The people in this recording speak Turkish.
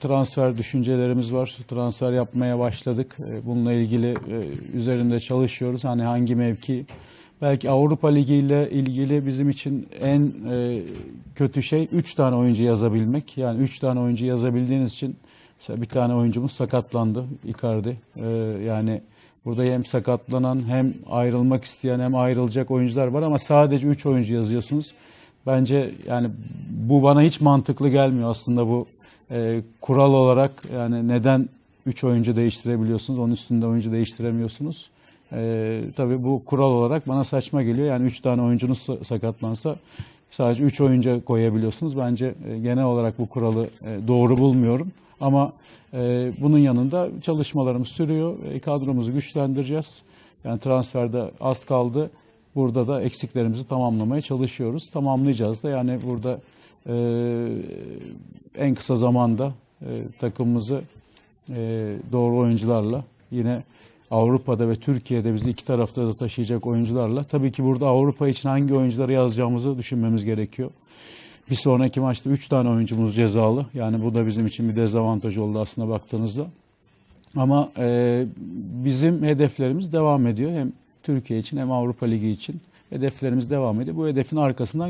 transfer düşüncelerimiz var. Transfer yapmaya başladık. E, Bununla ilgili e, üzerinde çalışıyoruz. Hani hangi mevki belki Avrupa Ligi ile ilgili bizim için en e, kötü şey 3 tane oyuncu yazabilmek. Yani 3 tane oyuncu yazabildiğiniz için mesela bir tane oyuncumuz sakatlandı Icardi. Yani burada hem sakatlanan hem ayrılmak isteyen hem ayrılacak oyuncular var ama sadece 3 oyuncu yazıyorsunuz. Bence yani bu bana hiç mantıklı gelmiyor aslında bu e, kural olarak yani neden 3 oyuncu değiştirebiliyorsunuz onun üstünde oyuncu değiştiremiyorsunuz. E, tabii bu kural olarak bana saçma geliyor yani 3 tane oyuncunuz sa- sakatlansa sadece 3 oyuncu koyabiliyorsunuz. Bence e, genel olarak bu kuralı e, doğru bulmuyorum ama e, bunun yanında çalışmalarımız sürüyor. E, kadromuzu güçlendireceğiz. Yani transferde az kaldı. Burada da eksiklerimizi tamamlamaya çalışıyoruz. Tamamlayacağız da yani burada e, en kısa zamanda e, takımımızı e, doğru oyuncularla yine Avrupa'da ve Türkiye'de bizi iki tarafta da taşıyacak oyuncularla tabii ki burada Avrupa için hangi oyuncuları yazacağımızı düşünmemiz gerekiyor. Bir sonraki maçta 3 tane oyuncumuz cezalı. Yani bu da bizim için bir dezavantaj oldu aslında baktığınızda. Ama e, bizim hedeflerimiz devam ediyor. Hem Türkiye için hem Avrupa Ligi için hedeflerimiz devam ediyor. Bu hedefin arkasından